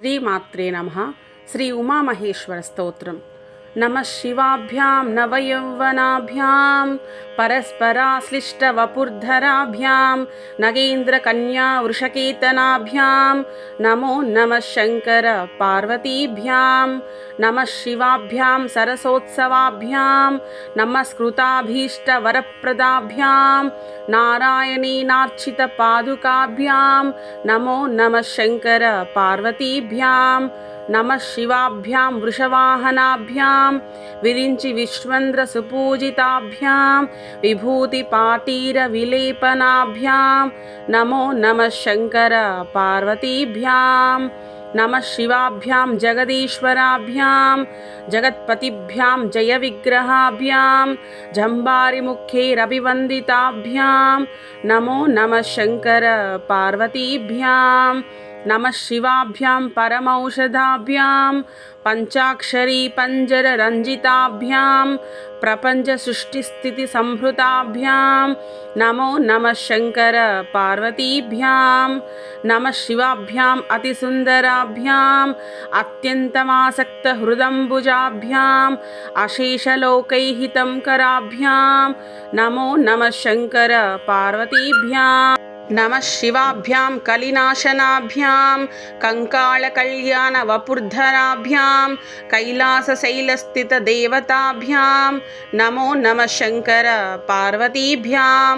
శ్రీమాత్రే నమ. శ్రీ ఉమామహేశ్వర స్తోత్రం. नम शिवाभ्यां नवयौवनाभ्यां, परस्पराश्लिष्टवपुर्धराभ्यां नगेन्द्रकन्यावृषकेतनाभ्यां नमो नमः शङ्करपार्वतीभ्यां नमः शिवाभ्यां सरसोत्सवाभ्यां नमस्कृताभीष्टवरप्रदाभ्यां नारायणीनार्चितपादुकाभ्यां, नमो नमः शङ्करपार्वतीभ्यां नमः शिवाभ्यां, वृषवाहनाभ्यां, विरिञ्चि विश्वन्द्रसुपूजिताभ्यां, विभूतिपाटीरविलेपनाभ्यां, नमो नमः शङ्कर पार्वतीभ्यां नमः शिवाभ्यां, जगदीश्वराभ्यां, जगत्पतिभ्यां, जयविग्रहाभ्यां जम्बारिमुख्यैरभिवन्दिताभ्यां नमो नमः शङ्कर पार्वतीभ्याम् नमः शिवाभ्यां परमौषधाभ्यां पञ्चाक्षरी पञ्जररञ्जिताभ्यां प्रपञ्चसृष्टिस्थितिसम्भृताभ्यां नमो नम शङ्कर पार्वतीभ्यां नमः शिवाभ्याम् अतिसुन्दराभ्याम् अत्यन्तमासक्तहृदम्बुजाभ्याम् अशेषलोकैः कराभ्यां नमो नम शङ्कर पार्वतीभ्याम् नमः शिवाभ्यां कलिनाशनाभ्यां कङ्कालकल्याणवपुर्धराभ्यां कैलासशैलस्थितदेवताभ्यां नमो नमः शङ्कर पार्वतीभ्यां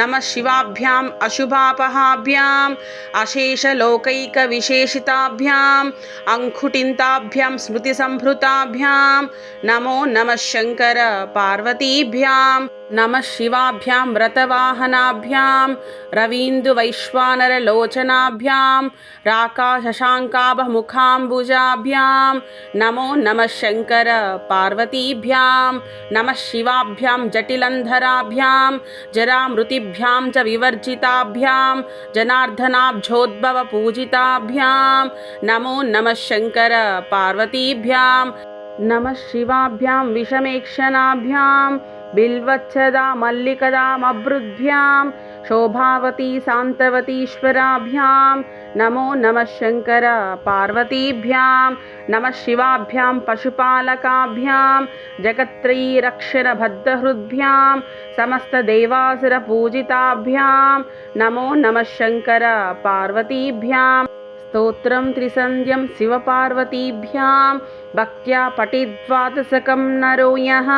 नमः शिवाभ्याम् अशुभापहाभ्याम् अशेषलोकैकविशेषिताभ्याम् अङ्कुटिन्ताभ्यां स्मृतिसम्भृताभ्यां नमो नमः शङ्कर पार्वतीभ्याम् नमः शिवाभ्यां रतवाहनाभ्यां रवीन्दुवैश्वानरलोचनाभ्यां, राकाशशाङ्काभमुखाम्बुजाभ्यां, नमो नमः शङ्कर पार्वतीभ्यां नमः शिवाभ्यां जटिलन्धराभ्यां, जरामृतिभ्यां च विवर्जिताभ्यां, जनार्दनाब्जोद्भवपूजिताभ्यां, नमो नमः शङ्कर पार्वतीभ्यां नमः शिवाभ्यां विषमेक्षणाभ्यां बिल्वच्छदा मल्लिकदामभृद्भ्यां शोभावती सान्तवतीश्वराभ्यां नमो नमः शङ्कर पार्वतीभ्यां नमः शिवाभ्यां पशुपालकाभ्यां जगत्त्रयीरक्षरभद्रहृद्भ्यां समस्तदेवासुरपूजिताभ्यां नमो नमः शङ्कर पार्वतीभ्याम् स्तोत्रं त्रिसन्ध्यं शिवपार्वतीभ्यां भक्त्या पठिद्वादशकं नरो यः।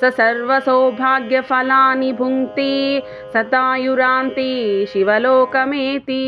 स सर्वसौभाग्यफलानि भुङ्क्ते सतायुरान्ते शिवलोकमेति।